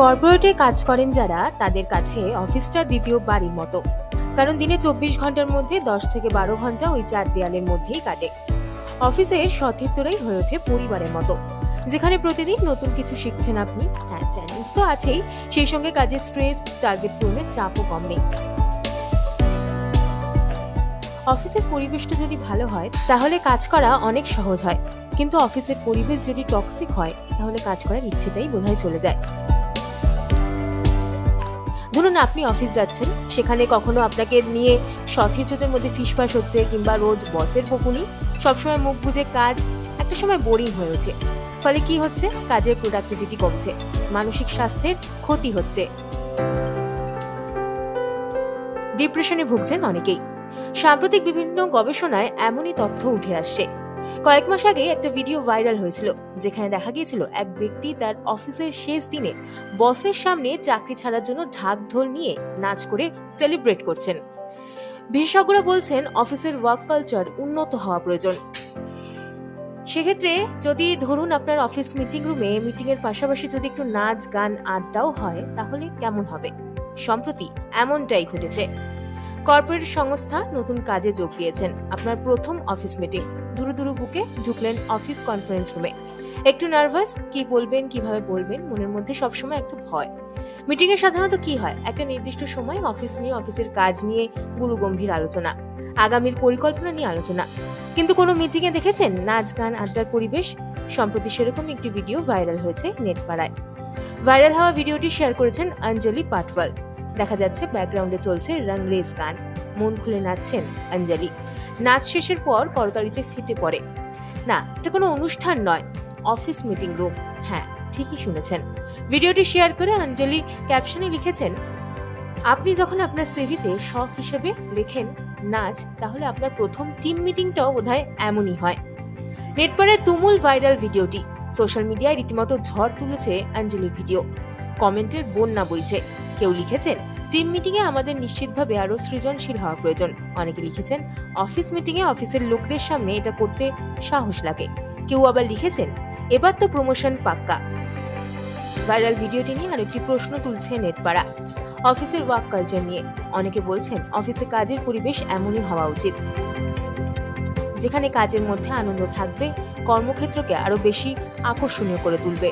কর্পোরেটে কাজ করেন যারা, তাদের কাছে অফিসটা দ্বিতীয় বাড়ির মতো। কারণ দিনে চব্বিশ ঘণ্টার মধ্যে দশ থেকে বারো ঘণ্টা ওই চার দেয়ালের মধ্যেই কাটে। অফিসের সতীর্থরাই হয়ে ওঠে পরিবারের মতো। যেখানে প্রতিদিন নতুন কিছু শিখছেন আপনি হ্যাঁ চ্যালেঞ্জ তো আছেই। সেই সঙ্গে কাজের স্ট্রেস টার্গেট পূরণের চাপও কম নেই। অফিসের পরিবেশটা যদি ভালো হয়, তাহলে কাজ করা অনেক সহজ হয়। কিন্তু অফিসের পরিবেশ যদি টক্সিক হয়, তাহলে কাজ করার ইচ্ছেটাই বোধহয় চলে যায়। ধরুন আপনি অফিস যাচ্ছেন, সেখানে কখনো আপনাকে নিয়ে সতীর্থদের মধ্যে ফিসফাস হচ্ছে কিংবা রোজ বসের বকুনি? সবসময় মুখ বুজে কাজ একটা সময় বোরিং হয়ে ওঠে। ফলে কি হচ্ছে? কাজের প্রোডাক্টিভিটি কমছে, মানসিক স্বাস্থ্যের ক্ষতি হচ্ছে। ডিপ্রেশনে ভুগছেন অনেকেই। সাম্প্রতিক বিভিন্ন গবেষণায় এমনই তথ্য উঠে আসছে। কয়েক মাস আগে একটা ভিডিও ভাইরাল হয়েছিল, যেখানে দেখা গিয়েছিল এক ব্যক্তি তার অফিসের শেষ দিনে বসের সামনে চাকরি ছাড়ার জন্য ঢাক ঢোল নিয়ে নাচ করে সেলিব্রেট করছেন। বিশেষজ্ঞরা বলছেন অফিসের ওয়ার্ক কালচার উন্নত হওয়া প্রয়োজন। সেক্ষেত্রে যদি ধরুন আপনার অফিস মিটিং রুমে মিটিং এর পাশাপাশি যদি একটু নাচ, গান, আড্ডাও হয়, তাহলে কেমন হবে? সম্প্রতি এমনটাই ঘটেছে। কর্পোরেট সংস্থা নতুন কাজে যোগ দিয়েছেন আপনার প্রথম অফিস মিটিং। দুরু দুরু বুকে ঢুকলেন অফিস কনফারেন্স রুমে একটু নার্ভাস কি বলবেন, কীভাবে বলবেন, মনের মধ্যে সবসময় একটু ভয়। মিটিং এ সাধারণত কি হয়? একটা নির্দিষ্ট সময় অফিস নিয়ে অফিসের কাজ নিয়ে গুরু গম্ভীর আলোচনা, আগামীর পরিকল্পনা নিয়ে আলোচনা। কিন্তু কোনো মিটিং এ দেখেছেন? নাচ, গান, আড্ডার পরিবেশ, সম্প্রতি সেরকম একটি ভিডিও ভাইরাল হয়েছে নেট পাড়ায় ভাইরাল হওয়া ভিডিওটি শেয়ার করেছেন অঞ্জলি পাটওয়াল। দেখা যাচ্ছে ব্যাকগ্রাউন্ডে চলছে রংরেজ গান। মন খুলে নাচছেন অঞ্জলি। নাচ শেষের পর করতালিতে ফেটে পড়ে। না, এটা কোনো অনুষ্ঠান নয়, অফিস মিটিং রুম। হ্যাঁ ঠিকই শুনেছেন। ভিডিওটি শেয়ার করে অঞ্জলি ক্যাপশনে লিখেছেন, আপনি যখন আপনার সিভিতে শখ হিসেবে লেখেন নাচ, তাহলে আপনার প্রথম টিম মিটিংটাও বোধহয় এমনই হয়। নেটপারে তুমুল ভাইরাল ভিডিওটি। সোশ্যাল মিডিয়ায় রীতিমতো ঝড় তুলেছে অঞ্জলির ভিডিও। কমেন্টের বন্যা বইছে। কেউ লিখেছেন টিম মিটিং এ আমাদের নিশ্চিতভাবে আরও সৃজনশীল হওয়া প্রয়োজন। অনেকে লিখেছেন, অফিস মিটিং এ অফিসের লোকদের সামনে এটা করতে সাহস লাগে। কেউ আবার লিখেছেন, এবার তো প্রমোশন পাক্কা। ভাইরাল ভিডিওটি নিয়ে আরেকটি প্রশ্ন তুলছে নেটপাড়া, অফিসের ওয়ার্ক কালচার নিয়ে। অনেকে বলছেন, অফিসে কাজের পরিবেশ এমনই হওয়া উচিত, যেখানে কাজের মধ্যে আনন্দ থাকবে, কর্মক্ষেত্রকে আরও বেশি আকর্ষণীয় করে তুলবে।